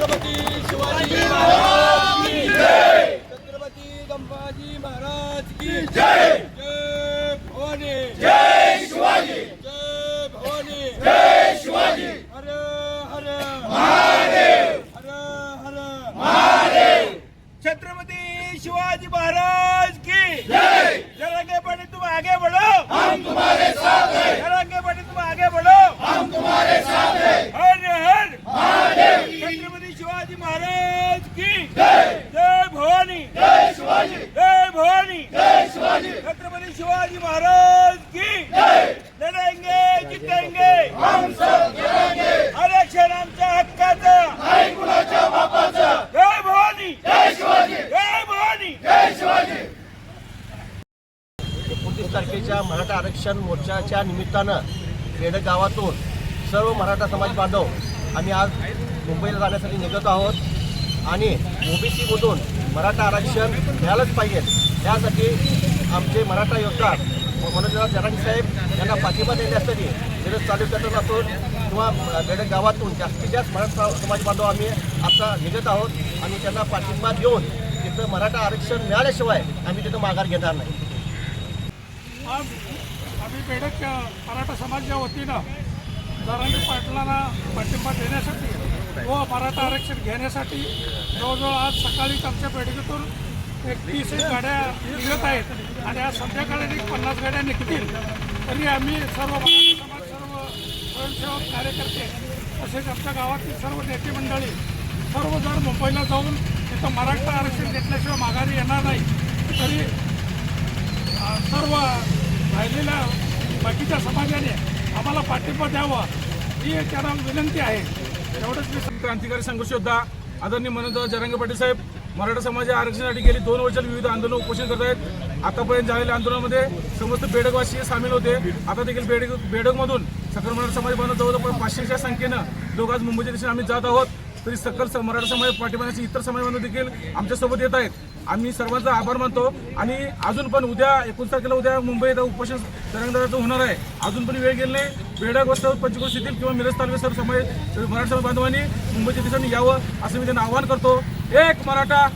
छत्रपती शिवाजी महाराज छत्रपती संभाजी महाराज की जय. जय. भवानी. जय. भवानी जय शिवाजी. छत्रपति शिवाजी महाराज की जय. लढेंगे जितेंगे हम सब गिरांगे आरक्षण आमच्या हक्काचं. नाही कुणाच्या बापाचं. जय भवानी. जय शिवाजी. जय भवानी. जय शिवाजी. एकोणतीस तारखेच्या मराठा आरक्षण मोर्चाच्या निमित्तानं बेडक गावातून सर्व मराठा समाज बांधव आम्ही आज मुंबईला जाण्यासाठी निघत आहोत. आणि ओबीसीमधून मराठा आरक्षण मिळालंच पाहिजे. त्यासाठी आमचे मराठा योद्धा मनोजराव जरांगे साहेब यांना पाठिंबा देण्यासाठी मिरज तालुक्यातून असून किंवा बेडक गावातून जास्तीत जास्त मराठा समाज बांधव आम्ही आता निघत आहोत आणि त्यांना पाठिंबा देऊन तिथं मराठा आरक्षण मिळाल्याशिवाय आम्ही तिथं माघार घेणार नाही. आज आम्ही बेडक मराठा समाजाच्या वतीनं जरांगी पाटलांना पाठिंबा देण्यासाठी व मराठा आरक्षण घेण्यासाठी जवळजवळ आज सकाळीच आमच्या बैठकीतून एक तीस एक गाड्या निघत आहेत आणि आज संध्याकाळी एक पन्नास गाड्या निघतील. तरी आम्ही सर्व मराठा समाज सर्व स्वयंसेवक कार्यकर्ते तसेच आमच्या गावातील सर्व नेते मंडळी सर्वजण मुंबईला जाऊन तिथं मराठा आरक्षण घेतल्याशिवाय माघारी येणार नाही. तरी सर्व राहिलेल्या बाकीच्या समाजाने आम्हाला पाठिंबा द्यावा ही त्यांना विनंती आहे. एवढंच मी क्रांतिकारी संघर्ष योद्धा आदरणीय मनोज जरांगे पाटील साहेब मराठा समाज आरक्षणासाठी गेली दोन वर्षात विविध आंदोलन उपोषण करत आहेत. आतापर्यंत झालेल्या आंदोलनामध्ये समस्त बेडकवासी सामील होते. आता देखील बेडक बेडकमधून सकल मराठा समाज बनवत जवळजवळ पाचशेच्या संख्येनं लोक आज मुंबईच्या दिशेने आम्ही जात आहोत. तरी सकल मराठा समाज पाठिंबाचे इतर समाजांना देखील आमच्यासोबत येत आहेत. आम्ही सर्वांचा आभार मानतो. आणि अजून पण उद्या एकोणीस तारखेला उद्या मुंबईत उपोषण तरंगदाराचं होणार आहे. अजून पण वेळ गेले नाही. बेडक पंचकोश येथील किंवा मिरज तालुका सर्व समाज मराठा समाज बांधवांनी मुंबईच्या दिशेने यावं असं मी त्यांना आवाहन करतो. एक मराठा